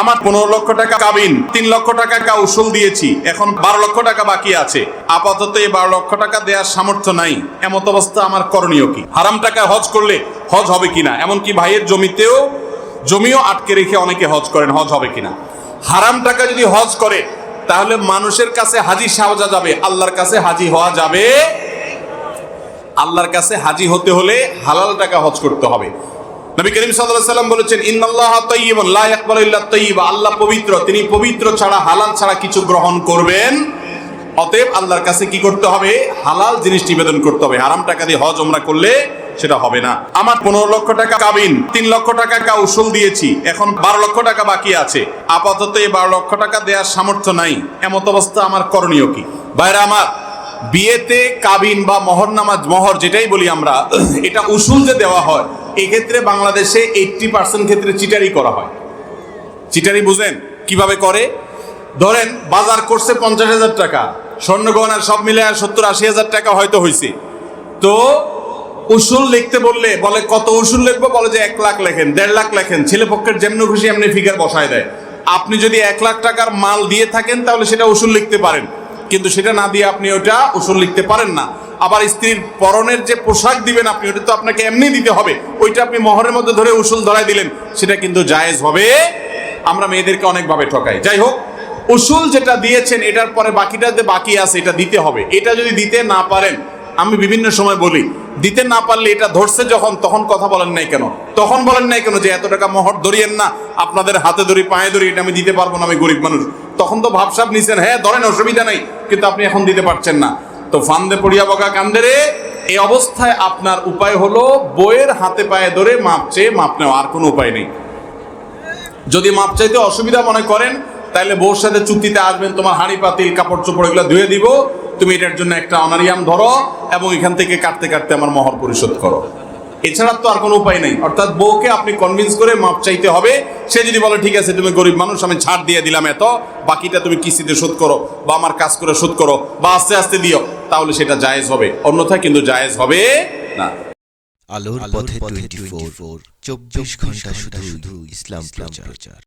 আমার পনেরো লক্ষ টাকা কাবিন, তিন লক্ষ টাকা কা উসুল দিয়েছি, এখন বারো লক্ষ টাকা বাকি আছে। আপাতত এই বারো লক্ষ টাকা দেওয়ার সামর্থ্য নাই। এমত অবস্থা আমার করণীয় কি? হারাম টাকা হজ করলে হজ হবে কিনা? এমনকি ভাইয়ের জমিতেও জমিও আটকে রেখে অনেকে হজ করেন, হজ হবে কিনা? হারাম টাকা যদি হজ করে, তাহলে মানুষের কাছে হাজি সাজা যাবে, আল্লাহর কাছে হাজি হওয়া যাবে। আল্লাহর কাছে হাজি হতে হলে হালাল টাকা হজ করতে হবে। নবী করিম সাল্লাম বলেছেন, ইন্নাল্লাহা তাইয়্যিবুন, লা ইল্লা আল্লাহ পবিত্র, তিনি পবিত্র ছাড়া, হালাল ছাড়া কিছু গ্রহণ করবেন। অতএব আল্লাহর কাছে কি করতে হবে? হালাল জিনিস নিবেদন করতে হবে। হারাম টাকা দিয়ে হজ ওমরা করলে সেটা হবে না। আমার পনেরো লক্ষ টাকা কাবিন, তিন লক্ষ টাকা কা উসুল দিয়েছি, এখন বারো লক্ষ টাকা বাকি আছে। আপাতত এই বারো লক্ষ টাকা দেওয়ার সামর্থ্য নাই। এমত অবস্থা আমার করণীয় কি? বাইরে আমার, বিয়েতে কাবিন বা মহর নামাজ, মহর যেটাই বলি আমরা, এটা উসুল যে দেওয়া হয় এক্ষেত্রে বাংলাদেশে এইটটি পার্সেন্ট ক্ষেত্রে চিটারি করা হয়। চিটারি বুঝেন? কীভাবে করে? ধরেন, বাজার করছে পঞ্চাশ হাজার টাকা, স্বর্ণ সব মিলে আর সত্তর আশি হাজার টাকা হয়তো হয়েছে তো উসুল লিখতে বললে, বলে কত উসুল লিখব? বলে যে এক লাখ লেখেন, দেড় লাখ লেখেন। ছেলে পক্ষের যেমন খুশি, এমনি ফিগার বসায় দেয়। আপনি যদি এক লাখ টাকার মাল দিয়ে থাকেন, তাহলে সেটা উসুল লিখতে পারেন। কিন্তু সেটা না দিয়ে আপনি ওটা উসুল লিখতে পারেন না। আবার স্ত্রীর পরনের যে পোশাক দিবেন আপনি, ওটা তো আপনাকে এমনি দিতে হবে। ওইটা আপনি মহরের মধ্যে ধরে উসুল ধরাই দিলেন, সেটা কিন্তু জায়েজ হবে। আমরা মেয়েদেরকে অনেকভাবে ঠকাই। যাই হোক, উসুল যেটা দিয়েছেন, এটার পরে বাকিটা যে বাকি আছে, এটা দিতে হবে। এটা যদি দিতে না পারেন, আমি বিভিন্ন সময় বলি, দিতে না পারলে এটা ধরছে যখন, তখন কথা বলেন নাই কেন? তখন বলেন নাই কেন যে এত টাকা মহর ধরিয়েন না, আপনাদের হাতে ধরি, পায়ে ধরি, এটা আমি দিতে পারব না, আমি গরিব মানুষ। তখন তো ভাবসাব নিছেন হ্যাঁ ধরেন, অসুবিধা নাই, কিন্তু আপনি এখন দিতে পারছেন না। তো ফান্দে পড়িয়া বকা কান্দেরে এই অবস্থায় আপনার উপায় হলো বইয়ের হাতে পায়ে ধরে মাপ চেয়ে মাপ নেওয়া, আর কোনো উপায় নেই। যদি মাপ চাইতে অসুবিধা মনে করেন তাহলে বউর সাথে চুক্তিতে আসবেন, তোমার হাঁড়ি, পাতিল, কাপড় চোপড় এগুলো ধুয়ে দিব। তুমি এটার জন্য একটা অনারিয়াম ধরো এবং এখান থেকে কাটতে কাটতে আমার মহর পরিশোধ করো। এছাড়া তো আর কোনো উপায় নেই। অর্থাৎ বউকে আপনি কনভিন্স করে মাপ চাইতে হবে। সে যদি বলে, ঠিক আছে, তুমি গরিব মানুষ, আমি ছাড় দিয়ে দিলাম এত, বাকিটা তুমি কিস্তিতে শোধ করো বা আমার কাজ করে শোধ করো বা আস্তে আস্তে দিও। তাহলে সেটা জায়েজ হবে। অন্যথায় কিন্তু জায়েজ হবে না। আলোর পথে টোয়েন্টি ফোর। চব্বিশ ঘণ্টা শুধু শুধু ইসলাম প্রচার।